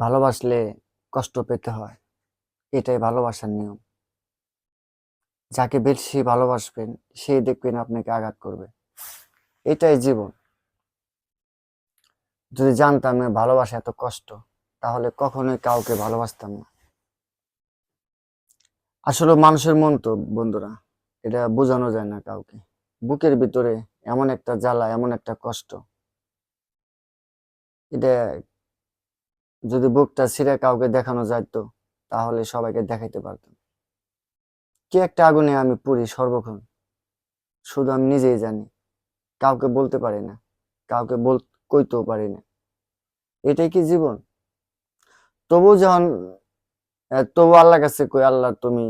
ভালোবাসলে কষ্ট পেতে হয়। এটাই ভালোবাসার নিয়ম। যাকে বেশি ভালোবাসবেন, সেই দেখবেন আপনাকে আঘাত করবে। এটাই জীবন। যদি জানতাম ভালোবাসা এত কষ্ট, তাহলে কখনোই কাউকে ভালোবাসতাম না। আসলে মানুষের মন তো, বন্ধুরা, এটা বোঝানো যায় না কাউকে। বুকের ভিতরে এমন একটা জ্বালা, এমন একটা কষ্ট। এটা যদি বুকটা ছিঁড়ে কাউকে দেখানো যাইতো, তাহলে সবাইকে দেখাইতে পারতাম। কি একটা আগুনে আমি পুড়ি সর্বক্ষণ। শুধু আমি নিজেই জানি, কাউকে বলতে পারি না, কাউকে বল, কইতেও পারি না। এটাই কি জীবন? তবু যখন তবু আল্লাহ কাছে কই, আল্লাহ, তুমি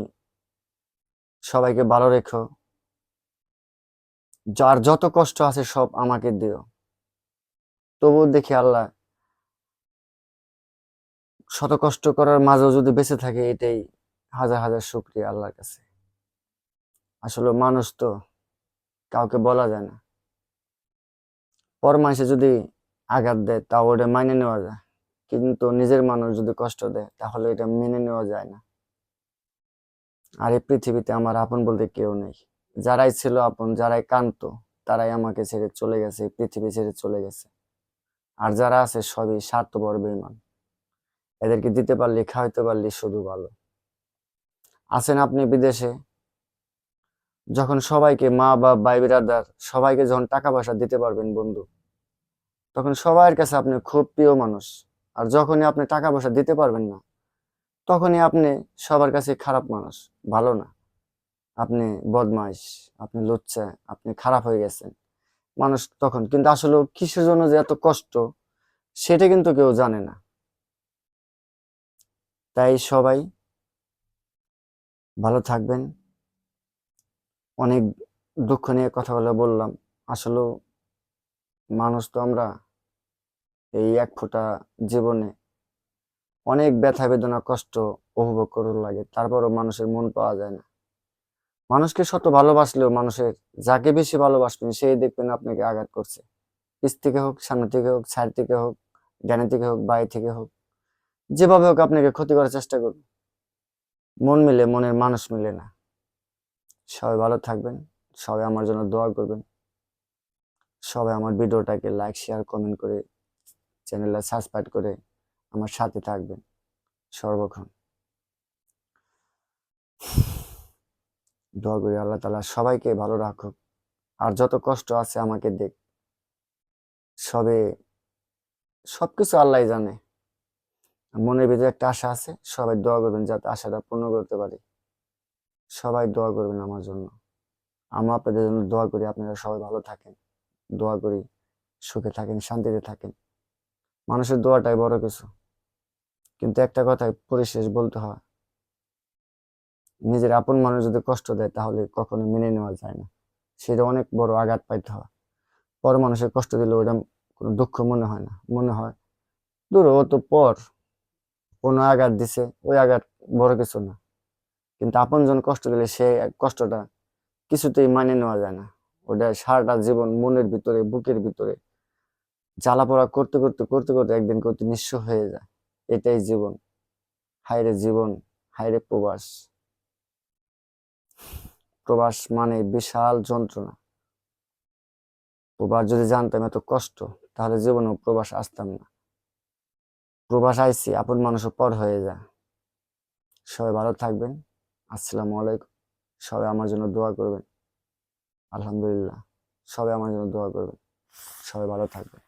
সবাইকে ভালো রেখো। যার যত কষ্ট আছে সব আমাকে দিও। তবু দেখি আল্লাহ শত কষ্ট করার মাঝেও যদি বেঁচে থাকে, এটাই হাজার হাজার শুক্রিয়া আল্লাহর কাছে। আসলে মানুষ তো কাউকে বলা যায় না। পর মানুষে যদি আঘাত দেয়, তাও ওটা মাইনে নেওয়া যায়। কিন্তু নিজের মানুষ যদি কষ্ট দেয়, তাহলে এটা মেনে নেওয়া যায় না। আর এই পৃথিবীতে আমার আপন বলতে কেউ নেই। যারাই ছিল আপন, যারাই কানতো তারাই আমাকে ছেড়ে চলে গেছে পৃথিবী ছেড়ে চলে গেছে। আর যারা আছে, সবই স্বার্থপর বেইমান এদেরকে দিতে পারলে, খাওয়াইতে পারলে শুধু ভালো। আছেন আপনি বিদেশে? যখন সবাইকে মা বা ভাই বিরাদার সবাইকে যখন টাকা পয়সা দিতে পারবেন বন্ধু, তখন সবার কাছে আপনি খুব প্রিয় মানুষ। আর যখনই আপনি টাকা পয়সা দিতে পারবেন না, তখনই আপনি সবার কাছে খারাপ মানুষ, ভালো না। আপনি বদমাইশ, আপনি লুচ্চা, আপনি খারাপ হয়ে গেছেন মানুষ তখন। কিন্তু আসলে কিসের জন্য যে এত কষ্ট, সেটা কিন্তু কেউ জানে না। তাই সবাই ভালো থাকবেন। অনেক দুঃখ নিয়ে কথাগুলো বললাম আসলেও মানুষ তো আমরা এই এক ফোঁটা জীবনে অনেক ব্যথা, বেদনা, কষ্ট উপভোগ করার লাগে, তারপরও মানুষের মন পাওয়া যায় না। মানুষকে শত ভালোবাসলেও মানুষের যাকে বেশি ভালোবাসবেন, সেই দেখবেন আপনাকে আঘাত করছে। পিছ থেকে হোক সামনে থেকে হোক সাইড থেকে হোক ডানে থেকে হোক বাই থেকে হোক। যেভাবে হোক আপনাকে ক্ষতি করার চেষ্টা করবে। মন মিলে, মনের মানুষ মিলে না। সবাই ভালো থাকবেন, সবাই আমার জন্য দোয়া করবেন। সবাই আমার ভিডিওটাকে লাইক শেয়ার কমেন্ট করে চ্যানেলটা সাবস্ক্রাইব করে আমার সাথে থাকবেন। সর্বক্ষণ। দোয়া করি আল্লাহ তালা সবাইকে ভালো রাখুক। আর যত কষ্ট আছে আমাকে দেখ। সবে সবকিছু আল্লাহ জানে। মনের ভিতরে একটা আশা আছে, সবাই দোয়া করবেন যাতে আশাটা পূর্ণ করতে পারি। সবাই দোয়া করবেন আমার জন্য। আমরা আপনাদের জন্য দোয়া করি, আপনারা সবাই ভালো থাকেন। দোয়া করি, সুখে থাকেন, শান্তিতে থাকেন। মানুষের দোয়াটাই বড় কিছু। কিন্তু একটা কথাই পরিশেষ বলতে হয়, নিজের আপন মানুষ যদি কষ্ট দেয় তাহলে কখনো মেনে নেওয়া যায় না। সেটা অনেক বড় আঘাত পাইতে হয়। পর মানুষের কষ্ট দিলে ওইটা কোনো দুঃখ মনে হয় না। মনে হয়, দূর ও তো পর কোনো আঘাত দিছে, ওই আঘাত বড় কিছু না। কিন্তু আপনজন কষ্ট দিলে সে কষ্টটা কিছুতেই মানে নেওয়া যায় না। ওটা সারাটা জীবন মনের ভিতরে, বুকের ভিতরে জ্বালা পোড়া করতে করতে করতে করতে একদিন করতে নিঃস্ব হয়ে যায়। এটাই জীবন। হায়রে জীবন, হায়রে প্রবাস। প্রবাস মানে বিশাল যন্ত্রণা। প্রবাস যদি জানতাম এত কষ্ট, তাহলে জীবনেও প্রবাস আসতাম না। প্রবাস আইসি আপন মানুষ পর হয়ে যায় সবাই ভালো থাকবেন। আসসালামু আলাইকুম। সবাই আমার জন্য দোয়া করবেন। আলহামদুলিল্লাহ। সবাই আমার জন্য দোয়া করবেন। সবাই ভালো থাকবেন।